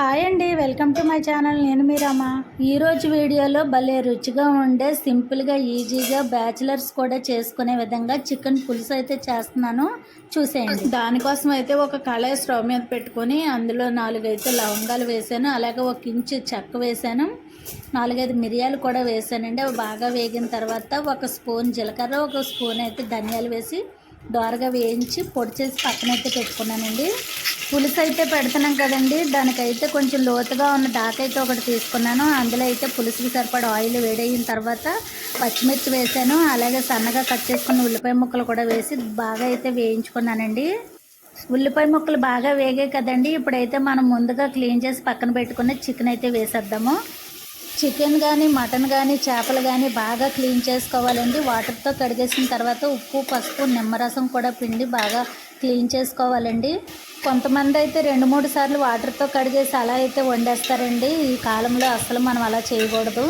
Hi అండి welcome to my channel. నేను మీరమ్మ ఈరోజు వీడియోలో భలే రుచిగా ఉండే సింపుల్గా ఈజీగా బ్యాచిలర్స్ కూడా చేసుకునే విధంగా చికెన్ పులుసు అయితే చేస్తున్నాను. చూసేయండి. దానికోసం అయితే ఒక కళాయి స్టవ్ మీద పెట్టుకొని అందులో నాలుగైతే లవంగాలు వేసాను అలాగే ఒక ఇంచు చెక్క వేసాను నాలుగైదు మిరియాలు కూడా వేసానండి. అవి బాగా వేగిన తర్వాత ఒక స్పూన్ జీలకర్ర ఒక స్పూన్ అయితే ధనియాలు వేసి దోరగా వేయించి పొడి చేసి పక్కనైతే పెట్టుకున్నానండి. పులుసు అయితే పెడుతున్నాం కదండి. దానికైతే కొంచెం లోతుగా ఉన్న దాకైతే ఒకటి తీసుకున్నాను. అందులో అయితే పులుసుకి సరిపడా ఆయిల్ వేడయిన తర్వాత పచ్చిమిర్చి వేసాను. అలాగే సన్నగా కట్ చేసుకున్న ఉల్లిపాయ ముక్కలు కూడా వేసి బాగా అయితే వేయించుకున్నానండి. ఉల్లిపాయ ముక్కలు బాగా వేగాయి కదండి. ఇప్పుడైతే మనం ముందుగా క్లీన్ చేసి పక్కన పెట్టుకున్న చికెన్ అయితే వేసేద్దాము. చికెన్ కానీ మటన్ కానీ చేపలు కానీ బాగా క్లీన్ చేసుకోవాలండి. వాటర్తో కడిగేసిన తర్వాత ఉప్పు పసుపు నిమ్మరసం కూడా పిండి బాగా క్లీన్ చేసుకోవాలండి. కొంతమంది అయితే రెండు మూడు సార్లు వాటర్తో కడిగేసి అలా అయితే వండేస్తారండి. ఈ కాలంలో అసలు మనం అలా చేయకూడదు.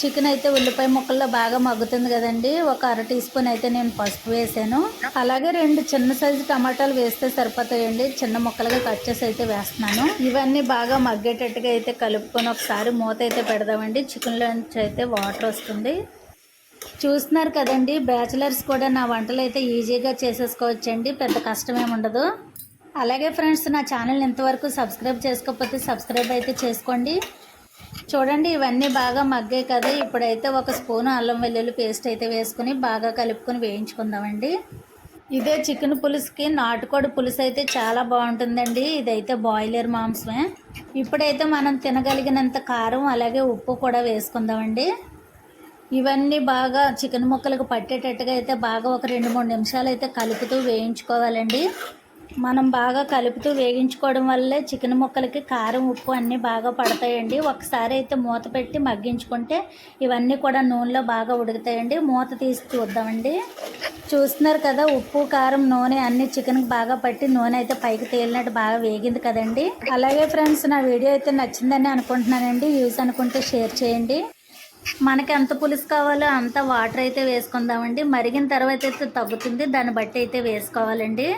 చికెన్ అయితే ఉల్లిపాయ ముక్కల్లో బాగా మగ్గుతుంది కదండి. ఒక అర టీ స్పూన్ అయితే నేను పసుపు వేసాను. అలాగే రెండు చిన్న సైజు టమాటాలు వేస్తే సరిపోతాయండి. చిన్న ముక్కలుగా కట్ చేసి అయితే వేస్తున్నాను. ఇవన్నీ బాగా మగ్గేటట్టుగా అయితే కలుపుకొని ఒకసారి మూత అయితే పెడదామండి. చికెన్లో నుంచి అయితే వాటర్ వస్తుంది. చూస్తున్నారు కదండి బ్యాచిలర్స్ కూడా నా వంటలు అయితే ఈజీగా చేసేసుకోవచ్చండి పెద్ద కష్టమేమి ఉండదు. అలాగే ఫ్రెండ్స్ నా ఛానల్ ఇంతవరకు సబ్స్క్రైబ్ చేసుకోకపోతే సబ్స్క్రైబ్ అయితే చేసుకోండి. చూడండి ఇవన్నీ బాగా మగ్గాయి కదా ఇప్పుడైతే ఒక స్పూను అల్లం వెల్లుల్లి పేస్ట్ అయితే వేసుకుని బాగా కలుపుకొని వేయించుకుందామండి. ఇదే చికెన్ పులుసుకి నాటుకోడి పులుసు అయితే చాలా బాగుంటుందండి ఇదైతే బాయిలర్ మాంసమే. ఇప్పుడైతే మనం తినగలిగినంత కారం అలాగే ఉప్పు కూడా వేసుకుందామండి. ఇవన్నీ బాగా చికెన్ ముక్కలకు పట్టేటట్టుగా అయితే బాగా ఒక రెండు మూడు నిమిషాలు అయితే కలుపుతూ వేయించుకోవాలండి. మనం బాగా కలుపుతూ వేగించుకోవడం వల్లే చికెన్ ముక్కలకి కారం ఉప్పు అన్నీ బాగా పడతాయండి. ఒకసారి అయితే మూత పెట్టి మగ్గించుకుంటే ఇవన్నీ కూడా నూనెలో బాగా ఉడుకుతాయండి. మూత తీసి చూద్దామండి. చూస్తున్నారు కదా ఉప్పు కారం నూనె అన్ని చికెన్కి బాగా పట్టి నూనె అయితే పైకి తేలినట్టు బాగా వేగింది కదండి. అలాగే ఫ్రెండ్స్ నా వీడియో అయితే నచ్చిందని అనుకుంటున్నానండి. యూస్ అనుకుంటే షేర్ చేయండి. మనకి ఎంత పులుసు కావాలో అంత వాటర్ అయితే వేసుకుందామండి. మరిగిన తర్వాత అయితే తగ్గుతుంది దాన్ని బట్టి అయితే వేసుకోవాలండి.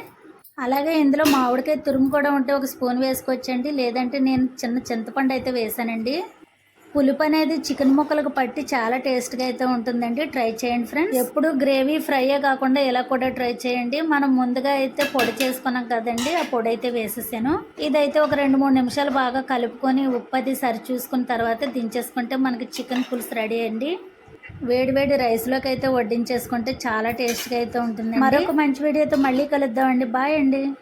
అలాగే ఇందులో మామిడికాయ తురుము కూడా ఉంటే ఒక స్పూన్ వేసుకోవచ్చండి. లేదంటే నేను చిన్న చింతపండు అయితే వేసానండి. పులుపు అనేది చికెన్ ముక్కలకు పట్టి చాలా టేస్ట్గా అయితే ఉంటుందండి. ట్రై చేయండి ఫ్రెండ్స్. ఎప్పుడు గ్రేవీ ఫ్రైయే కాకుండా ఇలా కూడా ట్రై చేయండి. మనం ముందుగా అయితే పొడి చేసుకున్నాం కదండి ఆ పొడి అయితే వేసేసాను. ఇదైతే ఒక రెండు మూడు నిమిషాలు బాగా కలుపుకొని ఉప్పు అది సరి చూసుకున్న తర్వాత దించేసుకుంటే మనకి చికెన్ పులుసు రెడీ అండి. వేడి వేడి రైస్లోకి అయితే వడ్డించేసుకుంటే చాలా టేస్ట్గా అయితే ఉంటుంది మరొక మంచి వీడియోతో మళ్ళీ కలుద్దామండి. బాయ్ అండి.